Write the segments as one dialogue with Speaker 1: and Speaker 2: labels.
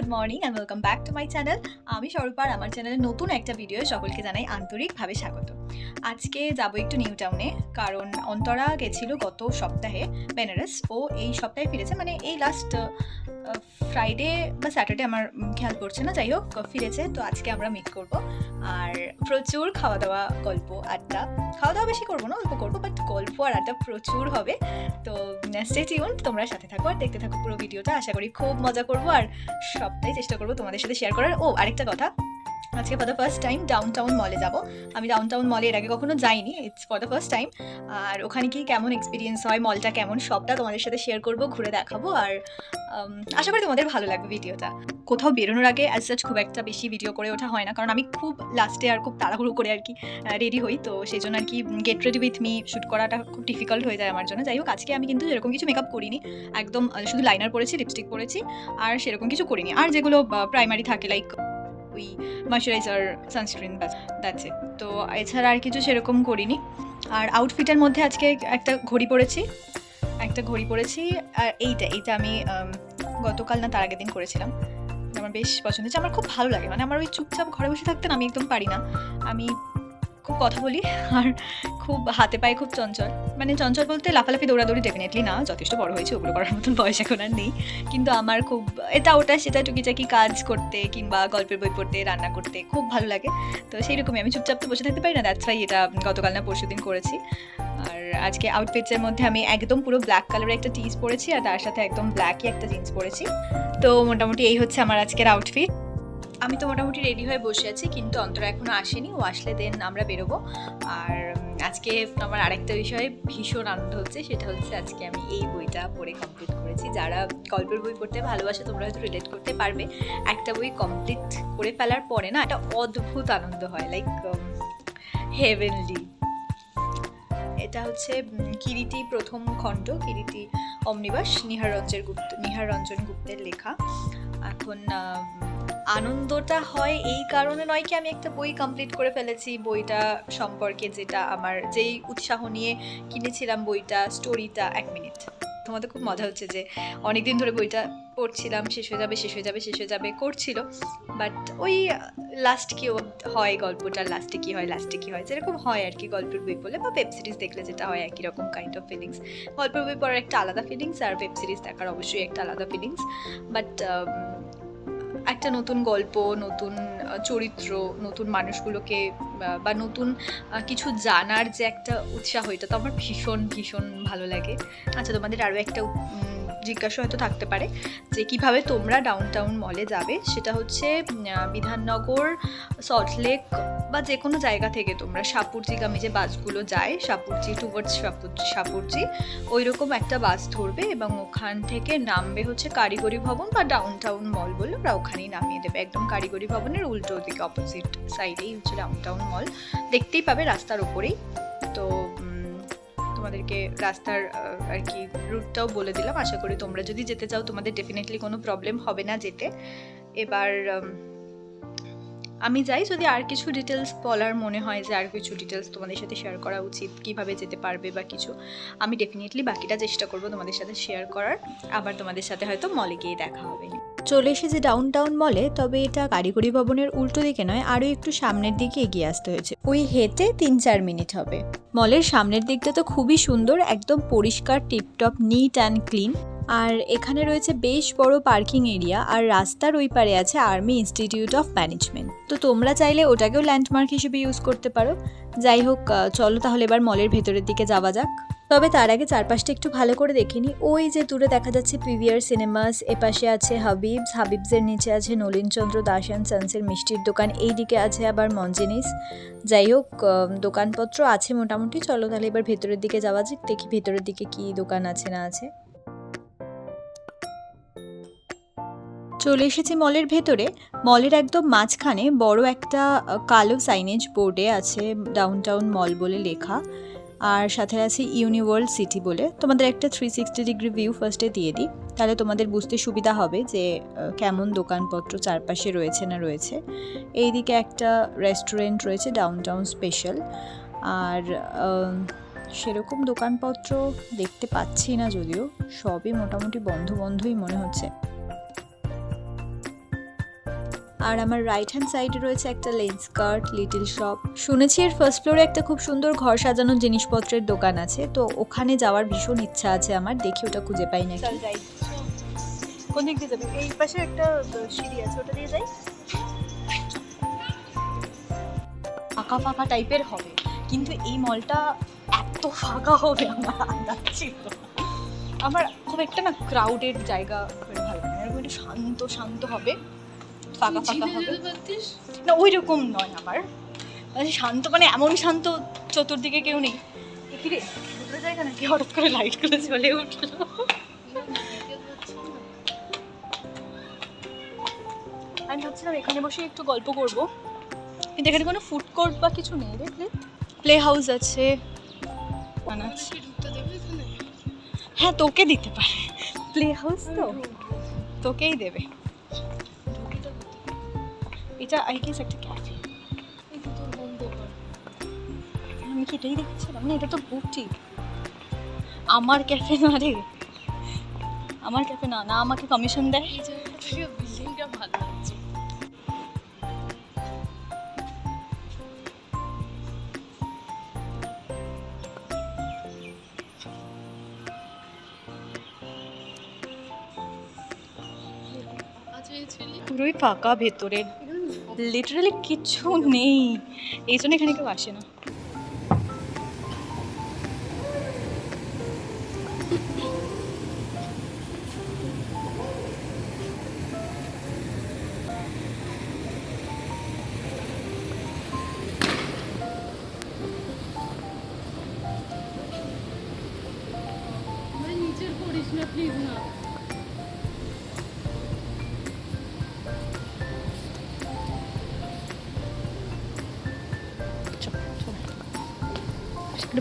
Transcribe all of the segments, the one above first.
Speaker 1: Good morning and welcome back to my channel আমি স্বরূপার, আমার চ্যানেলে নতুন একটা ভিডিও সকলকে জানাই আন্তরিকভাবে স্বাগত। আজকে যাব একটু নিউ টাউনে কারণ অন্তরা গেছিল গত সপ্তাহে বেনারস ও এই সপ্তাহে ফিরেছে মানে এই লাস্ট ফ্রাইডে বা স্যাটারডে আমার খেয়াল পড়ছে না, যাই হোক, ফিরেছে, তো আজকে আমরা মিট করব। আর প্রচুর খাওয়া দাওয়া গল্প, আড্ডা। খাওয়া দাওয়া বেশি করব না, অল্প করব বাট গল্প আর আড্ডা প্রচুর হবে। তো স্টে টিউন তোমরা সাথে থাকো আর দেখতে থাকো পুরো ভিডিওটা। আশা করি খুব মজা করব আর সবটাই চেষ্টা করব তোমাদের সাথে শেয়ার করার। ও, আরেকটা কথা। আজকে for the first time downtown মলে যাব। আমি ডাউন টাউন মলে এর আগে কখনো যাইনি it's for the first time আর ওখানে কি কেমন এক্সপিরিয়েন্স হয় মলটা কেমন, সবটা তোমাদের সাথে শেয়ার করব, ঘুরে দেখাবো। আর আশা করি তোমাদের ভালো লাগবে ভিডিওটা কোথাও বেরোনোর আগে অ্যাজ সাচ খুব একটা বেশি ভিডিও করে ওঠা হয় না, কারণ আমি খুব লাস্টে আর খুব তাড়াহুড়ো করে আর কি রেডি হই। তো সেই জন্য আর কি get ready with me shoot করাটা খুব ডিফিকাল্ট হয়ে যায় আমার জন্য। যাই হোক, আজকে আমি কিন্তু এরকম কিছু মেকআপ করিনি। একদম শুধু লাইনার পরেছি লিপস্টিক পরেছি, আর সেরকম কিছু করিনি। আর যেগুলো প্রাইমারি থাকে লাইক ওই ময়শ্চারাইজার সানস্ক্রিন ব্যাস দ্যাটস ইট তো এছাড়া আর কিছু সেরকম করিনি। আর আউটফিটের মধ্যে আজকে একটা ঘড়ি পরেছি। একটা ঘড়ি পরেছি, আর এইটা এইটা আমি গতকাল না তার আগের দিন করেছিলাম। আমার বেশ পছন্দ হয়েছে। আমার খুব ভালো লাগে। মানে আমার ওই চুপচাপ ঘরে বসে থাকতে না আমি একদম পারি না। আমি খুব কথা বলি, আর খুব হাতে পায়ে খুব চঞ্চল। মানে চঞ্চল বলতে লাফালাফি, দৌড়াদৌড়ি ডেফিনেটলি না, যথেষ্ট বড় হয়েছে, ওগুলো করার মতন বয়স এখন আর নেই। কিন্তু আমার খুব, এটা ওটা, সেটা টুকিটাকি কাজ করতে কিংবা গল্পের বই পড়তে, রান্না করতে খুব ভালো লাগে। তো সেই রকমই আমি চুপচাপ তো বসে থাকতে পারি না দ্যাটস ওয়াই এটা গতকাল না পরশু দিন করেছি। আর আজকে আউটফিটসের মধ্যে আমি একদম পুরো ব্ল্যাক কালারের একটা টিস পরেছি, আর তার সাথে একদম ব্ল্যাকই একটা জিন্স পরেছি। তো মোটামুটি এই হচ্ছে আমার আজকের আউটফিট আমি তো মোটামুটি রেডি হয়ে বসে আছি, কিন্তু অন্তরা এখনও আসেনি, ও আসলে দেন আমরা বেরোবো। আর আজকে আমার আরেকটা বিষয়ে ভীষণ আনন্দ হচ্ছে, সেটা হচ্ছে আজকে আমি এই বইটা পড়ে কমপ্লিট করেছি। যারা গল্পের বই পড়তে ভালোবাসে, তোমরা হয়তো রিলেট করতে পারবে। একটা বই কমপ্লিট করে ফেলার পরে না, একটা অদ্ভুত আনন্দ হয় লাইক হেভেনলি এটা হচ্ছে কিরিটি প্রথম খণ্ড কিরিটি অমনিবাস, নিহার রঞ্জের গুপ্ত, নিহার রঞ্জন গুপ্তের লেখা। এখন আনন্দটা হয় এই কারণে নয় কি আমি একটা বই কমপ্লিট করে ফেলেছি। বইটা সম্পর্কে যেটা আমার যেই উৎসাহ নিয়ে কিনেছিলাম বইটা স্টোরিটা এক মিনিট তোমাদের খুব মজা হচ্ছে যে অনেকদিন ধরে বইটা পড়ছিলাম, শেষ হয়ে যাবে, শেষ হয়ে যাবে, শেষ হয়ে যাবে করছিল। বাট ওই লাস্ট কি হয় গল্পটার লাস্টে কি হয় লাস্টে কি হয়, যেরকম হয় আর কি গল্পের বই পড়লে বা ওয়েব সিরিজ দেখলে যেটা হয় একই রকম কাইন্ড অফ ফিলিংস গল্পের বই পড়ার একটা আলাদা ফিলিংস আর ওয়েব সিরিজ দেখার অবশ্যই একটা আলাদা ফিলিংস বাট একটা নতুন গল্প, নতুন চরিত্র, নতুন মানুষগুলোকে, বা নতুন কিছু জানার যে একটা উৎসাহ, এটা তো আমার ভীষণ ভীষণ ভালো লাগে। আচ্ছা তোমাদের আরও একটা জিজ্ঞাসা হয়তো থাকতে পারে যে কীভাবে তোমরা ডাউন টাউন মলে যাবে। সেটা হচ্ছে বিধাননগর সল্টলেক বা যে কোনো জায়গা থেকে তোমরা সাপুরজিগামী যে বাসগুলো যায়, সাপুরজি টুয়ার্ডস সাপুরজি সাপুরজি ওই রকম একটা বাস ধরবে এবং ওখান থেকে নামবে হচ্ছে কারিগরি ভবন বা ডাউন টাউন মল বলে ওরা ওখানেই নামিয়ে দেবে। একদম কারিগরি ভবনের উল্টো দিকে অপোজিট সাইডেই হচ্ছে ডাউন টাউন মল দেখতেই পাবে রাস্তার ওপরেই তো তোমাদেরকে রাস্তার আর কি রুটটাও বলে দিলাম। আশা করি তোমরা যদি যেতে চাও, তোমাদের ডেফিনেটলি কোনো প্রবলেম হবে না যেতে। এবার আমি যাই যদি আর কিছু ডিটেলস বলার মনে হয় যে আর কিছু ডিটেলস তোমাদের সাথে শেয়ার করা উচিত, কীভাবে যেতে পারবে বা কিছু, আমি ডেফিনেটলি বাকিটা চেষ্টা করব তোমাদের সাথে শেয়ার করার। আবার তোমাদের সাথে হয়তো মলে গিয়ে দেখা হবে। চলে এসেছে ডাউন টাউন মলে তবে এটা কারিগরি ভবনের উল্টো দিকে নয় আরও একটু সামনের দিকে এগিয়ে আসতে হয়েছে। ওই হেঁটে তিন চার মিনিট হবে মলের সামনের দিকটা তো খুবই সুন্দর, একদম পরিষ্কার টিপটপ নিট অ্যান্ড ক্লিন আর এখানে রয়েছে বেশ বড় পার্কিং এরিয়া আর রাস্তার ওই পারে আছে আর্মি ইনস্টিটিউট অফ ম্যানেজমেন্ট। তো তোমরা চাইলে ওটাকেও ল্যান্ডমার্ক হিসেবে ইউজ করতে পারো। যাই হোক চলো তাহলে এবার মলের ভেতরের দিকে যাওয়া যাক। তবে তার আগে চারপাশটা একটু ভালো করে দেখে ওই যে দূরে দেখা যাচ্ছে পিভিআর সিনেমাস, এপাশে আছে হাবিবস, হাবিবসের নিচে আছে নলিনচন্দ্র দাস অ্যান্ড সানসের মিষ্টির দোকান এই দিকে আছে আবার মঞ্জেনিস। যাই হোক দোকানপত্র আছে মোটামুটি। চলো তাহলে এবার ভেতরের দিকে যাওয়া যাক, দেখি ভেতরের দিকে কি দোকান আছে না আছে। চলে এসেছি মলের ভেতরে। মলের একদম মাঝখানে বড় একটা কালো সাইনেজ বোর্ডে আছে ডাউন টাউন মল বলে লেখা। আর সাথে আছে ইউনিভার্ল্ড সিটি বলে। তোমাদের একটা থ্রি সিক্সটি ডিগ্রি ভিউ ফার্স্টে দিয়ে দিই। তাহলে তোমাদের বুঝতে সুবিধা হবে যে কেমন দোকানপত্র চারপাশে রয়েছে না রয়েছে। এইদিকে একটা রেস্টুরেন্ট রয়েছে ডাউন টাউন স্পেশাল আর সেরকম দোকানপত্র দেখতে পাচ্ছি না যদিও। সবই মোটামুটি বন্ধ বন্ধই মনে হচ্ছে। আর আমার রাইট হ্যান্ড সাইডে রয়েছে একটা লেন্স কার্ট লিটল শপ শুনেছি এর ফার্স্ট ফ্লোরে একটা খুব সুন্দর ঘর সাজানোর জিনিসপত্রের দোকান আছে, তো ওখানে যাওয়ার ভীষণ ইচ্ছা আছে আমার, দেখি ওটা খুঁজে পাই
Speaker 2: যাই। কোন দিক দিয়ে যাবে? এই পাশে একটা সিঁড়ি আছে, ওটা দিয়ে যাই।
Speaker 1: ফাঁকা ফাঁকা টাইপের হবে, কিন্তু এই মলটা এত ফাঁকা হবে আমার আন্দাজ। না। আমার খুব একটা না ক্রাউডেড জায়গা ভালো লাগে শান্ত শান্ত হবে। ফাঁকা ফাঁকা হবে। না ওই রকম নয় আমার। মানে শান্ত মানে এমন শান্ত চতুর্দিকে কেউ নেই। এ কি রে? ভেতরে জায়গা হঠাৎ করে লাইটগুলো জ্বলে উঠল? আমি ভাবছিলাম এখানে বসে একটু গল্প করব। কিন্তু এখানে কোনো ফুড কোর্ট বা কিছু নেই দেখলে প্লে হাউস আছে। হ্যাঁ তোকে দিতে পারে। প্লে হাউস তো তোকেই দেবে। এটা আই গেস একটা ক্যাফে। আমি কি এটাই দেখছিলাম? না, এটা তো বুটিক। আমার ক্যাফে না রে। আমার ক্যাফে না না আমাকে কমিশন দেয়।
Speaker 2: বিল্ডিংটা ভালো লাগছে
Speaker 1: পুরোই ফাঁকা ভেতরে লিটারালি কিছু নেই। এই জন্য এখানে কেউ আসে না।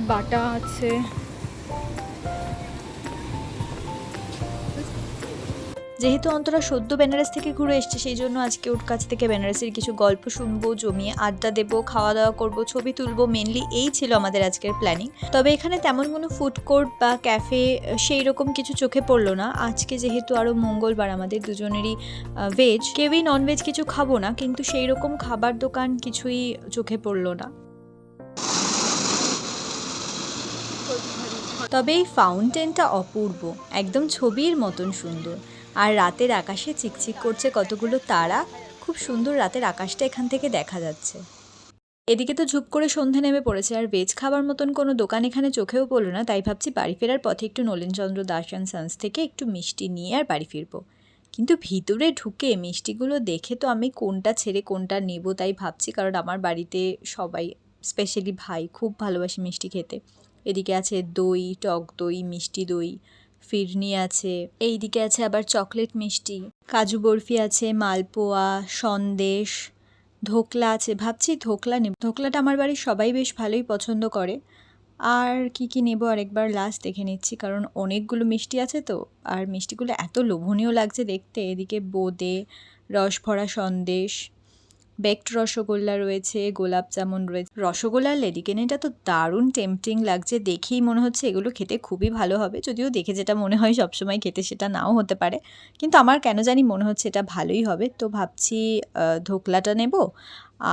Speaker 1: বাটা আছে। যেহেতু অন্তরা সদ্য বেনারস থেকে ঘুরে এসছে, সেই জন্য আজকে ওর কাছ থেকে বেনারসের কিছু গল্প শুনব, জমিয়ে আড্ডা দেবো খাওয়া দাওয়া করব, ছবি তুলবো। মেনলি এই ছিল আমাদের আজকের প্ল্যানিং তবে এখানে তেমন কোনো ফুড কোর্ট বা ক্যাফে সেই রকম কিছু চোখে পড়ল না। আজকে যেহেতু আরও মঙ্গলবার আমাদের দুজনেরই ভেজ কেউই ননভেজ কিছু খাব না, কিন্তু সেই রকম খাবার দোকান কিছুই চোখে পড়ল না। তবে এই ফাউন্টেনটা অপূর্ব, একদম ছবির মতন সুন্দর। আর রাতের আকাশে চিকচিক করছে কতগুলো তারা, খুব সুন্দর রাতের আকাশটা এখান থেকে দেখা যাচ্ছে। এদিকে তো ঝুপ করে সন্ধে নেমে পড়েছে, আর ভেজ খাবার মতন কোনো দোকান এখানে চোখেও পড়ল না, তাই ভাবছি বাড়ি ফেরার পথে একটু নলেনচন্দ্র দাস অ্যান্ড সান্স থেকে একটু মিষ্টি নিয়ে আর বাড়ি ফিরবো। কিন্তু ভিতরে ঢুকে মিষ্টিগুলো দেখে তো আমি কোনটা ছেড়ে কোনটা নেব তাই ভাবছি, কারণ আমার বাড়িতে সবাই স্পেশালি ভাই, খুব ভালোবাসে মিষ্টি খেতে। এদিকে আছে দই, টক দই, মিষ্টি দই, ফিরনি আছে, এইদিকে আছে আবার চকলেট মিষ্টি, কাজু বরফি আছে, মালপোয়া, সন্দেশ, ধোকলা আছে। ভাবছি ধোকলা নেব। ধোকলাটা আমার বাড়ির সবাই বেশ ভালোই পছন্দ করে। আর কি কি নেব আরেকবার লাস্ট দেখে নিচ্ছি, কারণ অনেকগুলো মিষ্টি আছে তো, আর মিষ্টিগুলো এত লোভনীয় লাগছে দেখতে। এদিকে বোঁদে, রসভরা সন্দেশ বেকড রসগোল্লা রয়েছে, গোলাপ জামুন রয়েছে। রসগোল্লা রসগোল্লার লেডিকেনিটা তো দারুণ টেম্পটিং লাগছে, দেখেই মনে হচ্ছে এগুলো খেতে খুবই ভালো হবে। যদিও দেখে যেটা মনে হয় সবসময় খেতে সেটা নাও হতে পারে। কিন্তু আমার কেন জানি মনে হচ্ছে এটা ভালোই হবে। তো ভাবছি ধোকলাটা নেব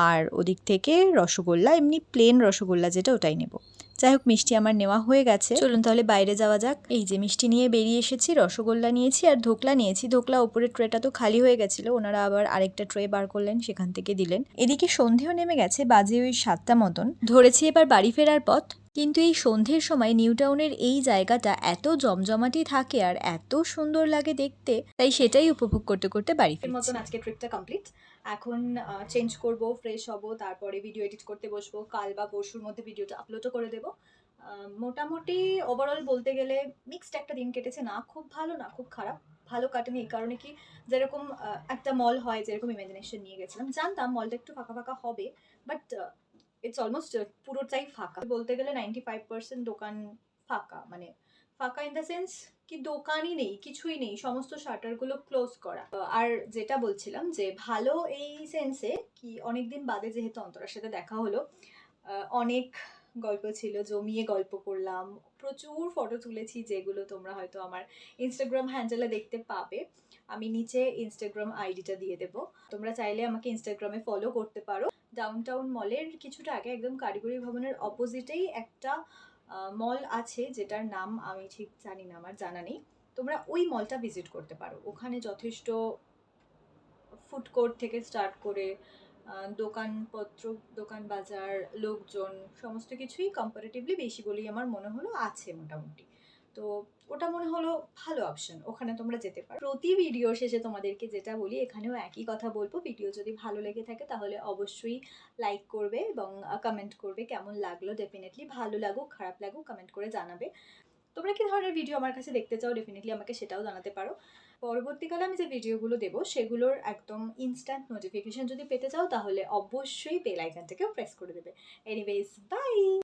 Speaker 1: আর ওদিক থেকে রসগোল্লা, এমনি প্লেন রসগোল্লা যেটা ওটাই নেব। যাই হোক, মিষ্টি আমার নেওয়া হয়ে গেছে। চলুন তাহলে বাইরে যাওয়া যাক। এই যে মিষ্টি নিয়ে বেরিয়ে এসেছি, রসগোল্লা নিয়েছি আর ধোকলা নিয়েছি। ধোকলা ওপরের ট্রেটা তো খালি হয়ে গেছিল, ওনারা আবার আরেকটা ট্রে বার করলেন, সেখান থেকে দিলেন। এদিকে সন্ধেও নেমে গেছে বাজে ওই সাতটা মতন। ধরেছি এবার বাড়ি ফেরার পথ। কিন্তু এই সন্ধ্যের সময় নিউটাউনের এই জায়গাটা এত জমজমাটি থাকে আর এত সুন্দর লাগে দেখতে তাই সেটাই উপভোগ করতে করতে বাড়ি
Speaker 3: মতন আজকে ট্রিপটা কমপ্লিট এখন চেঞ্জ করব ফ্রেশ হব তারপরে ভিডিও এডিট করতে বসবো কাল বা পরশুর মধ্যে ভিডিওটা আপলোডও করে দেবো। মোটামুটি ওভারঅল বলতে গেলে মিক্সড একটা দিন কেটেছে না খুব ভালো না খুব খারাপ। ভালো কাটেনি এই কারণে কি যেরকম একটা মল হয় যেরকম ইমাজিনেশন নিয়ে গেছিলাম। জানতাম মলটা একটু ফাঁকা ফাঁকা হবে বাট ইটস অলমোস্ট পুরোটাই ফাঁকা। বলতে গেলে নাইনটি ফাইভ পার্সেন্ট দোকান ফাঁকা মানে ফাঁকা ইন দ্য সেন্স কি দোকানই নেই, কিছুই নেই, সমস্ত শাটারগুলো ক্লোজ করা। আর যেটা বলছিলাম যে ভালো এই সেন্সে কি অনেকদিন বাদে যেহেতু অন্তরার সাথে দেখা হলো অনেক
Speaker 1: গল্প ছিল, জমিয়ে গল্প করলাম, প্রচুর ফটো তুলেছি যেগুলো তোমরা হয়তো আমার ইনস্টাগ্রাম হ্যান্ডেলে দেখতে পাবে। আমি নিচে ইনস্টাগ্রাম আইডিটা দিয়ে দেবো। তোমরা চাইলে আমাকে ইনস্টাগ্রামে ফলো করতে পারো। ডাউনটাউন মলের কিছুটা আগে একদম কারিগরি ভবনের অপোজিটেই একটা মল আছে, যেটার নাম আমি ঠিক জানি না, আমার জানা নেই। তোমরা ওই মলটা ভিজিট করতে পারো। ওখানে যথেষ্ট ফুড কোর্ট থেকে স্টার্ট করে দোকানপত্র, দোকান বাজার, লোকজন, সমস্ত কিছুই কম্পারেটিভলি বেশি বলেই আমার মনে হলো আছে মোটামুটি। তো ওটা মনে হলো ভালো অপশন ওখানে তোমরা যেতে পারো। প্রতি ভিডিও শেষে তোমাদেরকে যেটা বলি, এখানেও একই কথা বলব। ভিডিও যদি ভালো লেগে থাকে তাহলে অবশ্যই লাইক করবে এবং কমেন্ট করবে কেমন লাগল। ডেফিনেটলি ভালো লাগুক, খারাপ লাগুক কমেন্ট করে জানাবে। তোমরা কি ধরনের ভিডিও আমার কাছে দেখতে চাও? ডেফিনেটলি আমাকে সেটাও জানাতে পারো। পরবর্তীকালে আমি যে ভিডিওগুলো দেবো, সেগুলোর একদম ইনস্ট্যান্ট নোটিফিকেশন যদি পেতে চাও, তাহলে অবশ্যই বেল আইকনটাকেও প্রেস করে দেবে। Anyways by